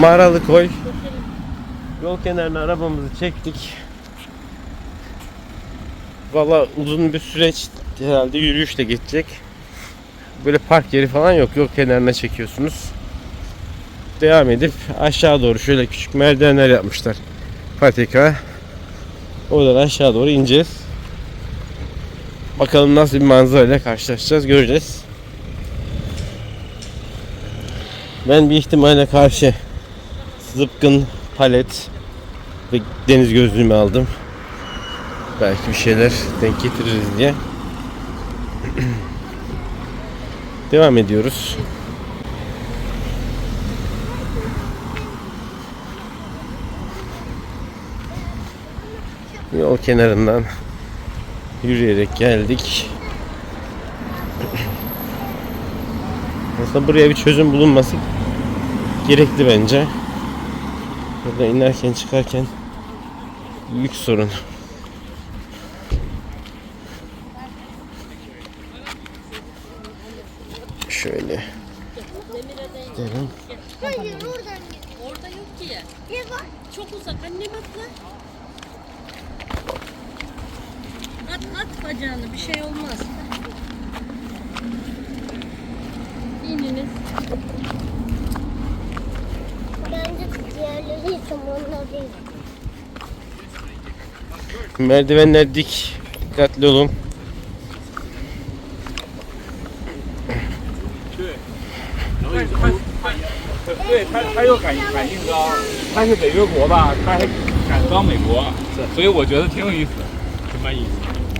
Mağaralı koy. Yol kenarına arabamızı çektik. Valla uzun bir süreç herhalde yürüyüşle geçecek. Böyle park yeri falan yok. Yol kenarına çekiyorsunuz. Devam edip aşağı doğru şöyle küçük merdivenler yapmışlar. Patika. Oradan aşağı doğru ineceğiz. Bakalım nasıl bir manzarayla karşılaşacağız göreceğiz. Ben bir ihtimalle karşı zıpkın, palet ve deniz gözlüğümü aldım. Belki bir şeyler denk getiririz diye. Devam ediyoruz. Yol kenarından yürüyerek geldik. Aslında buraya bir çözüm bulunması gerekli bence. Burada inerken çıkarken büyük sorun. Şöyle gidelim. Hayır oradan git. Orada yok ki. Ne var? Çok uzak. Anne bak lan. At at bacağını bir şey olmaz. İniniz. Bence Merdivenler dik. Dikkatli olun.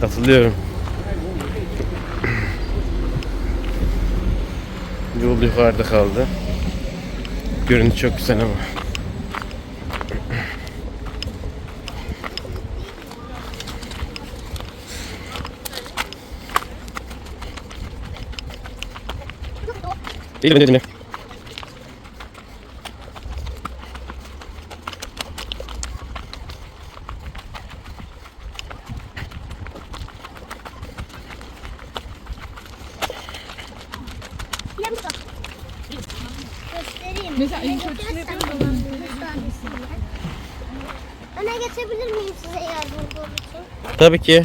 Katılıyorum. Yol yukarıda kaldı. Görüntü çok güzel ama. Değil mi. Mesela en. Öne geçebilir miyim size için? Tabii ki.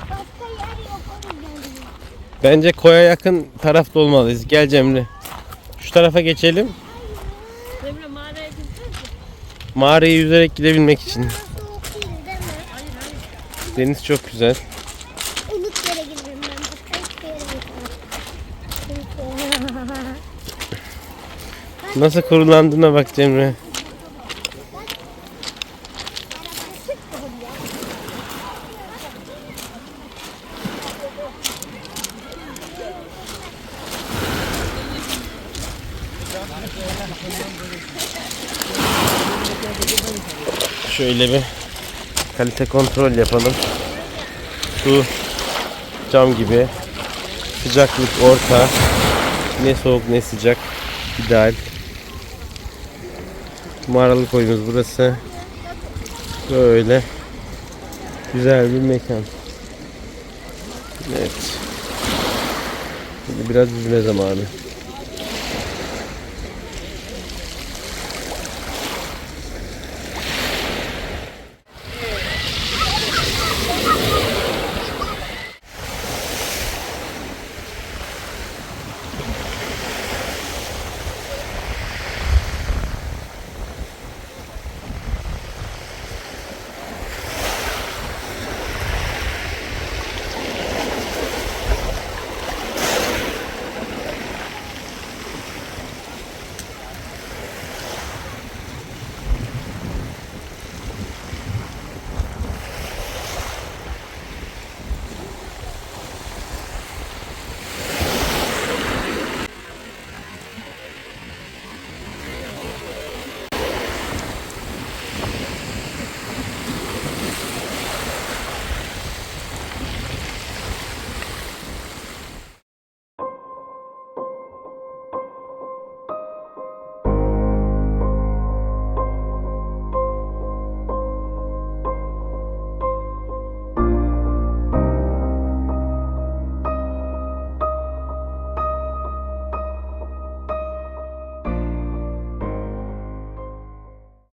Başka yer yok o yüzden. Bence koya yakın tarafta olmalıyız. Gel Cemre. Şu tarafa geçelim. Emre mağaraya gitsene. Mağarayı yüzerek gidebilmek için. Deniz çok güzel. Ilık yere giderim ben. Başka hiçbir yere gitmem. Nasıl kurulandığına bak Cemre. Şöyle bir kalite kontrol yapalım. Su cam gibi. Sıcaklık orta. Ne soğuk ne sıcak. İdeal. Mağaralı koyumuz burası. Böyle güzel bir mekan. Evet. Şimdi biraz yüzme zamanı.